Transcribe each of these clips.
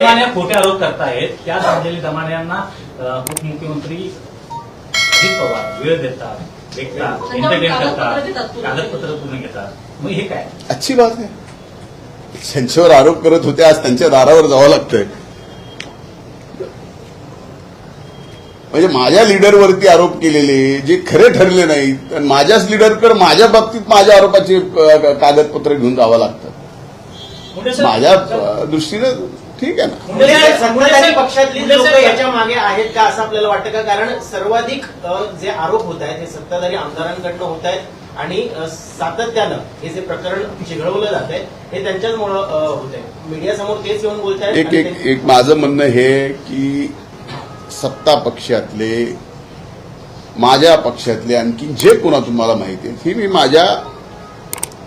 दमाने खोटे आरोप करतायत. त्या अंजली दमाने यांना अं, उपमुख्यमंत्री अजित पवार वेळ देतात भेटतात एंटरटेन करतात. कागदपत्र पूर्ण घेतात. मग हे काय? अच्छी बात आहे त्यांच्यावर आरोप करत होते आज त्यांच्या दारावर जावं लागतंय. म्हणजे माझ्या लीडरवरती आरोप केलेले जे खरे ठरले नाहीत आणि माझ्याच लीडरकडे माझ्या बाबतीत माझ्या आरोपाचे कागदपत्र घेऊन जावं लागतं. माझ्या दृष्टीनं ठीक आहे ना? सत्ताधारी पक्षातली लोक याच्या मागे आहेत का असं आपल्याला वाटतं का? कारण सर्वाधिक अ, जे आरोप होत आहेत हे सत्ताधारी आमदारांकडनं होत आहेत आणि अ, सातत्यानं हे जे प्रकरण चिघळवलं जात आहे हे त्यांच्याचमुळं होत आहे. मीडियासमोर तेच येऊन बोलत एक एक एक माझं म्हणणं हे की सत्ता पक्षातले माझ्या पक्षातले आणखी जे कोणा तुम्हाला माहिती आहे ही मी माझ्या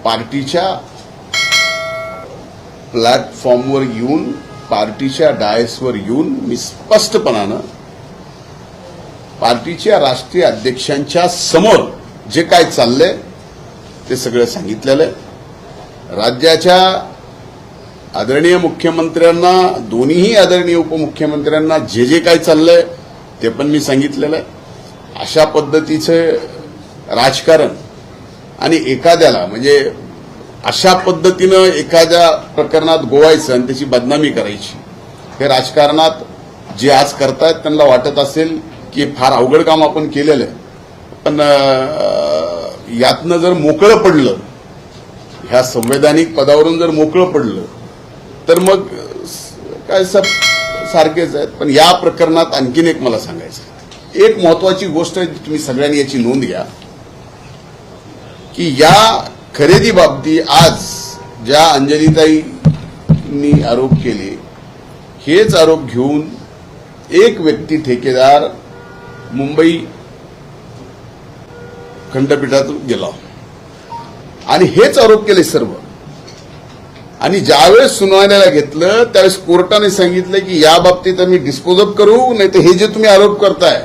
पार्टीच्या प्लॅटफॉर्मवर येऊन पार्टीच्या डायसवर येऊन मी स्पष्टपणानं पार्टीच्या राष्ट्रीय अध्यक्षांच्या समोर जे काय चाललंय ते सगळं सांगितलेलं आहे. राज्याच्या आदरणीय मुख्यमंत्र्यांना दोन्हीही आदरणीय उपमुख्यमंत्र्यांना जे जे काय चाललंय ते पण मी सांगितलेलं आहे. अशा पद्धतीचं राजकारण आणि एखाद्याला म्हणजे अशा पद्धतीनं एखाद्या प्रकरणात गोवायचं आणि त्याची बदनामी करायची. हे राजकारणात जे आज करतायत त्यांना वाटत असेल की फार अवघड काम आपण केलेलं आहे. पण यातनं जर मोकळं पडलं ह्या संवैधानिक पदावरून जर मोकळं पडलं तर मग काय सब सारखेच आहेत. पण या प्रकरणात आणखीन एक मला सांगायचं आहे. एक महत्वाची गोष्ट आहे, तुम्ही सगळ्यांनी याची नोंद घ्या की या खरेदी बाबती आज ज्या अंजलीताईंनी आरोप केले हेच आरोप घेऊन एक व्यक्ती ठेकेदार मुंबई खंडपीठातून गेला. आणि हेच आरोप केले सर्व. आणि ज्यावेळेस सुनावण्याला घेतलं त्यावेळेस कोर्टाने सांगितलं की या बाबतीत आम्ही डिस्पोजअप करू नाही तर हे जे तुम्ही आरोप करताय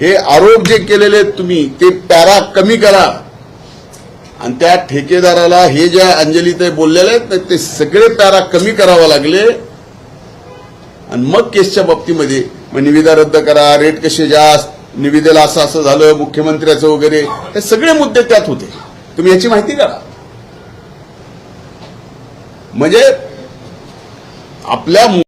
हे आरोप जे केलेले आहेत तुम्ही ते पॅरा कमी करा. आणि त्या ठेकेदाराला हे ज्या अंजली ते बोललेले आहेत ते सगळे पॅरा कमी करावा लागले. आणि मग केसच्या बाबतीमध्ये मग निविदा रद्द करा रेट कसे जास्त निविदेला असं असं झालं मुख्यमंत्र्याचं वगैरे हे सगळे मुद्दे त्यात होते. तुम्ही याची माहिती करा म्हणजे आपल्या